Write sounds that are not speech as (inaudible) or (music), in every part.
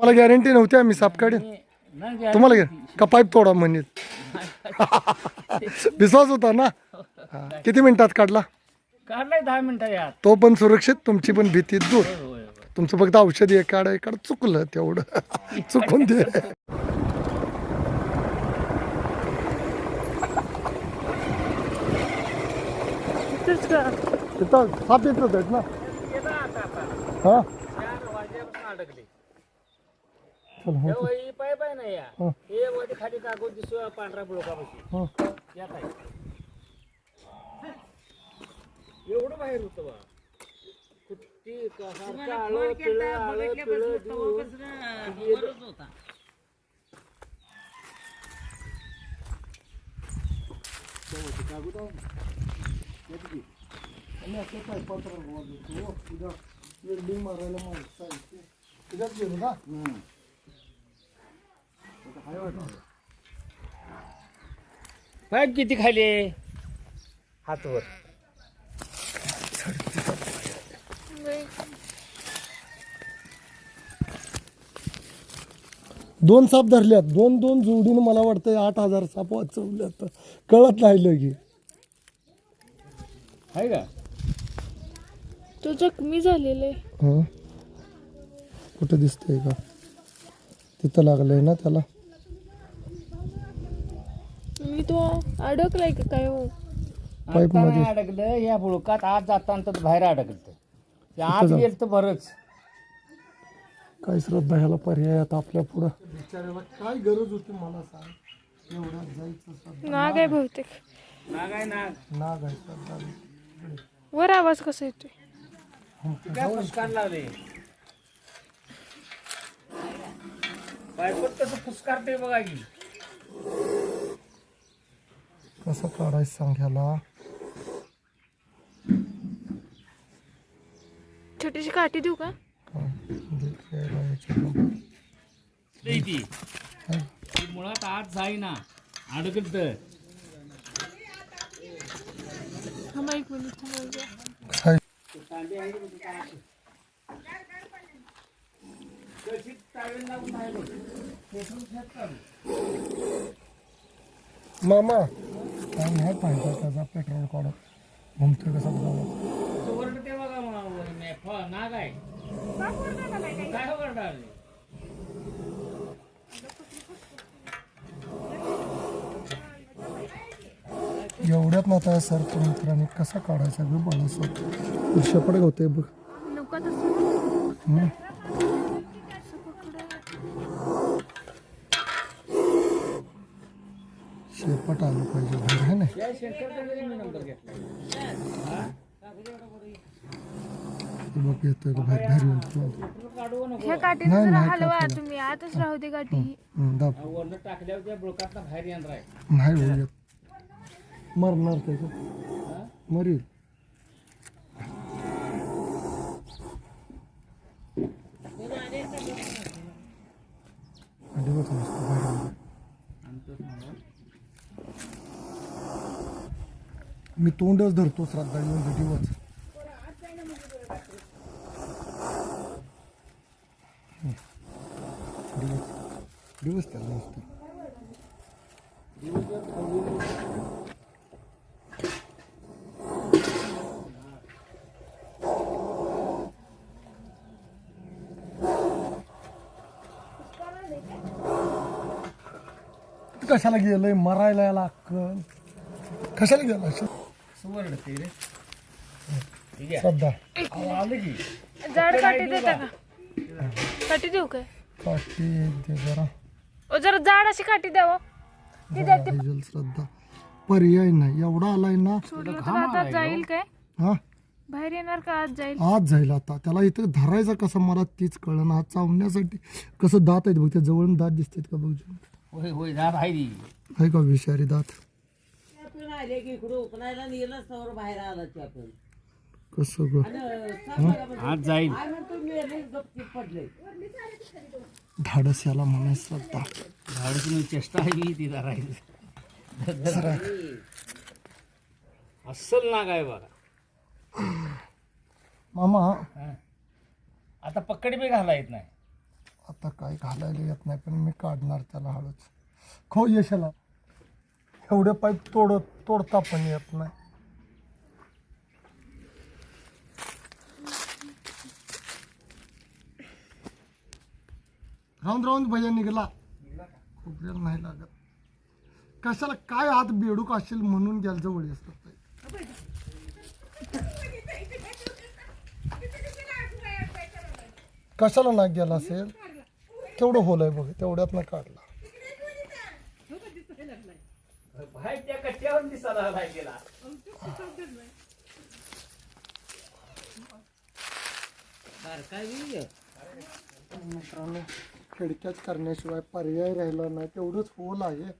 मला गॅरंटी नव्हती आम्ही साप काढेन. तुम्हाला घ्या का पाईप तोडा म्हणत (laughs) विश्वास होता ना? हा. किती मिनिटात काढला? काढलाय दहा मिनिटं यात. तो पण सुरक्षित तुमची पण भीती दूर. तुमचं फक्त औषधी एकाड एकाड चुकलं तेवढं. (laughs) चुकून दे. तिथं साप येतच आहेत ना? गेला आता आता. हा? चार वाजल्यापासून अडकले. चल हे हो. वही पाईप आहे ना या. हं. हे मध्ये खाली कागद दिसतो पांढरा बुळकापाशी हं. यात आहे. एवढं बाहेर होतं बा. कुट्टी सारखं आलं पिळं आलं पिळं देऊन गेलं. पाईप किती खाली? हातवर. दोन साप धरल्यात. दोन दोन जोडीनं मला वाटतं आठ हजार साप वाचवल्यात. कळत नाही लगे आहे का? तो जखमी झालेला आहे. हं? कुठं दिसतंय का? तिथं लागलंय ना त्याला मी तो अडकलाय का काय हो? पाईप आता. नाही अडकलं या बुळकात आत जाताना तर बाहेर अडकलं ते आत. गेलं तर बरंच. काय श्रद्धा ह्याला पर्याय आता आपल्या पुढं. काय गरज होती मला सांग? एवढ्यात जायचं नाग आहे बहुतेक. नाग आहे नाग. नाग आहे श्रद्धा. वर आवाज कसा येतोय? काय फुसकान लावले? बायकोत कसं फुसकारते बघा की. कसं काढायचं सांग ह्याला? छोटीशी काठी देऊ का. ती ती मुळात आत जाईना. अडकत. थांबा एक मिनिट थांबा काय? मामा काय नाही पाहिजे त्याचा पेट्रोल काढत घुमतोय कसा बघा. ओरडते बघा मग मे- फ- नाग आहे. काय ओरडाले एवढ्यात ना आता सर मित्रांनी कसा काढायचा? ग बाळासोबत शेपट होते बघ नको तसं हम्म. शेपट आलं पाहिजे का बाहेर बाहेर येऊन ह्या काठीने नाही, जरा नाही हलवा काठीला. तुम्ही आतच राहू दे काठी. ही हम्म, दाब. वरनं टाकल्यावर त्या बुळकातनं बाहेर येणार आहे. नाही होऊ येत मरणार त्याचं मरील अजिबात नसतं बाहेर येऊन. मी तोंडच धरतो श्रद्धा येऊन दिवस. दिवस त्याला नसतं. कशाला गेलंय? मरायला याला अक्कल कशाला गेलं सुवर्ण ते रे ठीक आहे श्रद्धा अहो, आलं की जाड काठी देता का काठी देऊ काय काठी दे जरा ओ जरा जाड अशी काठी द्यावं ती द्या ती पाहिजे श्रद्धा पर्याय नाही एवढा आलाय ना सोडलं तर आता जाईल काय हा बाहेर येणार का आज जाईल आज जाईल आता त्याला इथं धरायचं कसं मला तीच कळलं हात चावण्यासाठी कसं दात आहेत बघ त्या जवळून दात दिसतात का बघ होय होय जात आहे ती आहे का विषारी दात आपण आले की इकडं उपनायला नेलं सवर बाहेर आला ते आपण. कसं ग? आज जाईल काय म्हणतो मेले गपचीप पडले. धाडस याला म्हणायचं झाडची चेष्टा आहे की ती धरायची अस्सल नाग आहे बघा. मामा हा. आता पकडी बी घाला येत नाही. आता काय घालायला येत नाही पण मी काढणार त्याला हळूच. खो यशाला. एवढे पाईप तोड तोडता पण येत नाही. राऊंड राऊंड भैया निघाला. खूप वेळ नाही लागत. कशाला काय हात बेडूक असेल म्हणून गेल जवळ असतात कशाला नाक गेला असेल? तेवढं होलंय आहे बघ तेवढ्यात ना काढला. त्या कट्ट्यावर दिसायला. मित्रांनो खिडक्याच करण्याशिवाय पर्याय राहिला नाही तेवढंच होल आहे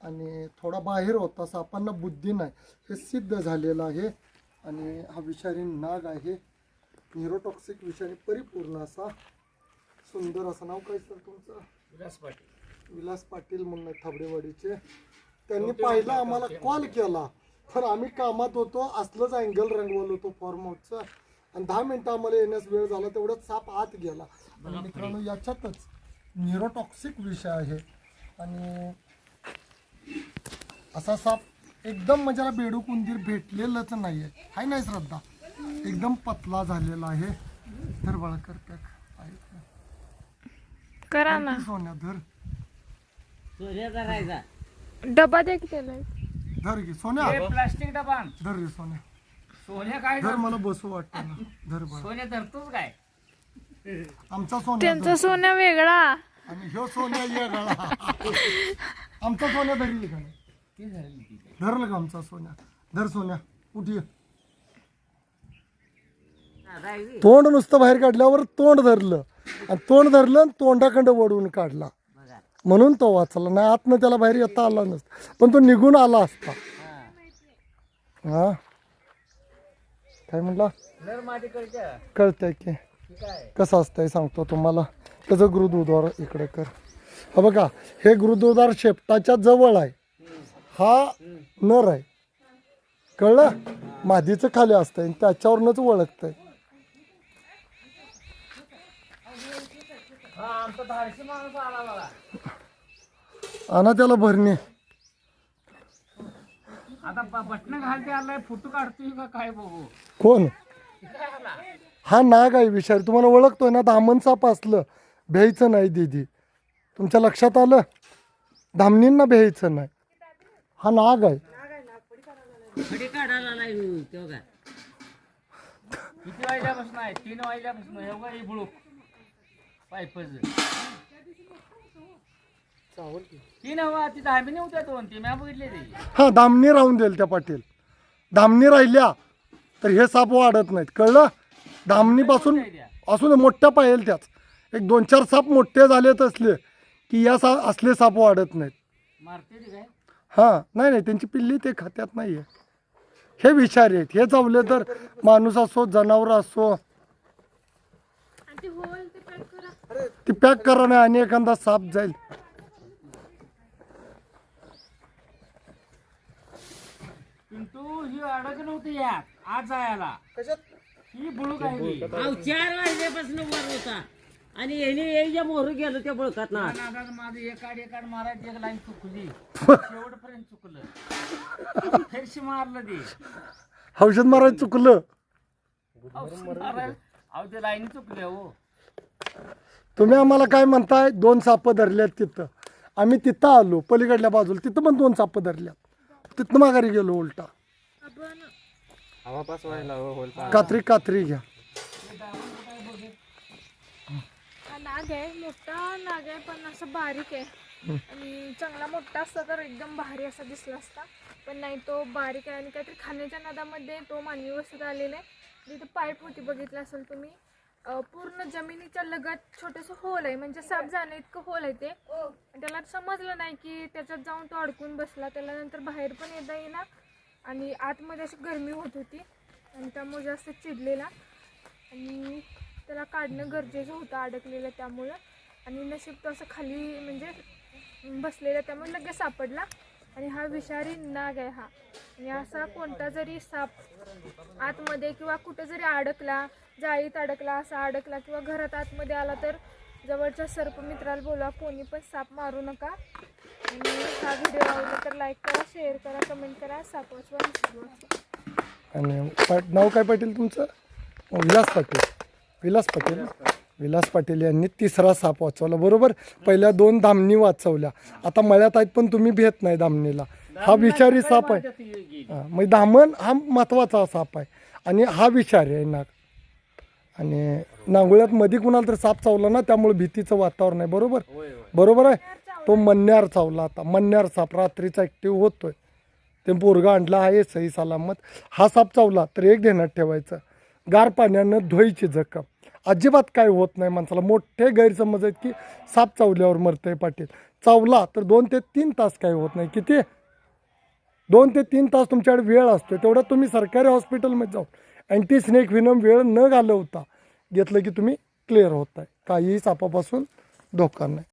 आणि थोडा बाहेर होता सापांना बुद्धी नाही. हे सिद्ध झालेलं आहे आणि हा विषारी नाग आहे. न्यूरोटॉक्सिक विषारी परिपूर्ण असा सुंदर असं नाव काय सर तुमचं? विलास पाटील. विलास पाटील म्हणून थाबडेवाडीचे. त्यांनी पाहिला आम्हाला कॉल केला. तर आम्ही कामात होतो असलंच अँगल रंगवलं होतो फॉर्म हाऊसचा आणि दहा मिनिटं आम्हाला येण्यास वेळ झाला तेवढ्यात साप आत गेला. आणि मित्रांनो याच्यातच न्यूरोटॉक्सिक विषय आहे. आणि असा साप एकदम म्हणजे बेडूक उंदीर भेटलेलंच नाही आहे हाय नाही श्रद्धा? एकदम पतला झालेला आहे. धर बाळा कर पॅक आहे करा ना. सोन्या धर. सूर्य करायचा डबा द्या की त्याला. धर घे सोन्या. हे प्लास्टिक डबा धर रे सोन्या. सोन्या काय धर मला बसू वाटतं ना. धर बरं. सोन्या धरतोच काय? आमचा सोन्या त्यांचा. सोन्या वेगळा. आणि ह्यो सोन्या वेगळा आमचा सोन्या धरली का नाही? ती धरली ती धरलं का आमचा सोन्या? धर सोन्या. उठी राहिली. तोंड नुसतं बाहेर काढल्यावर तोंड धरलं. आणि तोंड धरलं आणि तोंडाखंड वडून काढला. म्हणून तो वाचला नाही आतनं त्याला बाहेर येता आला नसता. पण तो निघून आला असता. हा. काय मादीकडच्या कळतंय. की. कसं असतंय सांगतो तुम्हाला. त्याचं गुरुद्वार इकडे कर. हा बघा हे गुरुद्वार शेपटाच्या जवळ आहे. हा नर आहे. कळलं? मादीचं खाली असतंय आणि त्याच्यावरनच ओळखतंय आमचा धाडशी माणूस आला आणा त्याला भरणे. आता ब- बटणं घालते आलाय फोटो काढतोय का काय बघू? कोण? हा नाग आहे विषारी तुम्हाला ओळखतोय ना दामन साप असलं भ्यायचं नाही दिदी. तुमच्या लक्षात आलं? धामणींना भ्यायचं नाही. हा नाग आहे. खडी काढायला नाही तेव्हा किती वाजल्यापासून आहे? तीन वाजल्यापासून हे हे पायपच ती होत्या दोन ती बघितले ते. हा दामणी राहून देईल त्या पाटील. दामणी राहिल्या तर हे साप वाढत नाहीत. कळलं? दामणीपासून असून मोठ्या पाहिजे त्याच एक दोन चार साप मोठे झालेत असले की या सा असले साप वाढत नाहीत. मारते ती काय? हां नाही नाही त्यांची पिल्ली ते खात्यात नाही आहे हे विषारी आहेत. हे चावले तर माणूस असो जनावर असो. आणि ते होल ते पॅक करा. ती पॅक करा नाही आणि एखादा साप जाईल. पिंटू ही अडक नव्हती यात. आज जायला. ही बुळूक आहे. अहो चार वाजल्यापासून वर होता. आणि याने याच्या मोहर गेलो त्या बळकात ना. आता माझं एक आड एक आड मारायची एक लाईन चुकली. शेवटपर्यंत चुकलं. फेरशी मारलं ते. औषध मारायला चुकलं. औषध मारायला- अहो ते लाईन चुकल्या हो तुम्ही आम्हाला काय म्हणताय? दोन सापं धरल्यात तिथं. आम्ही तिथं आलो. पलीकडल्या बाजूला. तिथं पण दोन सापं धरल्यात. तिथनं माघारी गेलो उलटा. आपण कात्री कात्री घ्या. हा नाग आहे मोठा नाग आहे पण असं बारीक आहे. आणि चांगला मोठा असता तर एकदम भारी असा दिसला असता. पण नाही तो बारीक आहे आणि काहीतरी खाण्याच्या नादामध्ये तो मानवी वस्तीत आलेला आहे. तिथे पाईप होती बघितलं असेल तुम्ही. अं, पूर्ण जमिनीच्या लगत छोटंसं होल आहे म्हणजे साप जाणं इतकं होल आहे ते. आणि त्याला समजलं नाही की त्याच्यात जाऊन तो अडकून बसला त्याला नंतर बाहेर पण येता येईना. आणि आतमध्ये अशी गरमी होत होती आणि त्यामुळे जास्त चिडलेला. आणि त्याला काढणं गरजेचं होतं अडकलेलं त्यामुळं. आणि नशीब तो असं खाली म्हणजे बसलेला त्यामुळे लगेच सापडला. आणि हा विषारी नाग आहे हा. आणि असा कोणता जरी साप आतमध्ये किंवा कुठं जरी अडकला जाळीत अडकला असा अडकला किंवा घरात आतमध्ये आला तर जवळच्या सर्पमित्राला बोलवा कोणी पण साप मारू नका. आणि हा व्हिडिओ आवडला तर लाईक करा शेअर करा कमेंट करा. साप वाचवा. आणि नाव काय पाटील तुमचं? विलास पाटील. विलास पाटील. विलास पाटील यांनी तिसरा साप वाचवला. बरोबर? पहिल्या दोन धामणी वाचवल्या. आता मळ्यात आहेत पण तुम्ही भेट नाही धामणीला. हा विषारी साप आहे. हा, मग धामण हा महत्त्वाचा साप आहे. आणि हा विषारी आहे नाग. आणि नांगोळ्यात मध्ये कुणाला तर साप चावला ना त्यामुळे भीतीचं वातावरण आहे. बरोबर? बरोबर आहे? तो मन्यार चावला आता. मन्यार साप रात्रीचा ॲक्टिव्ह होतोय. ते पोरगा आणला आहे सही सलामत. हा साप चावला तर एक ध्यानात ठेवायचं. गार पाण्यानं धुवायची जखम. अजिबात काय होत नाही माणसाला. मोठे गैरसमज आहेत की साप चावल्यावर मरतंय पाटील. चावला तर दोन ते तीन तास काय होत नाही. किती? दोन ते तीन तास तुमच्याकडे वेळ असतो तेवढा तुम्ही सरकारी हॉस्पिटलमध्ये जाऊन अँटी स्नेक विनम वेळ न घालवता घेतलं की तुम्ही क्लिअर होत आहे काहीही सापापासून धोका नाही.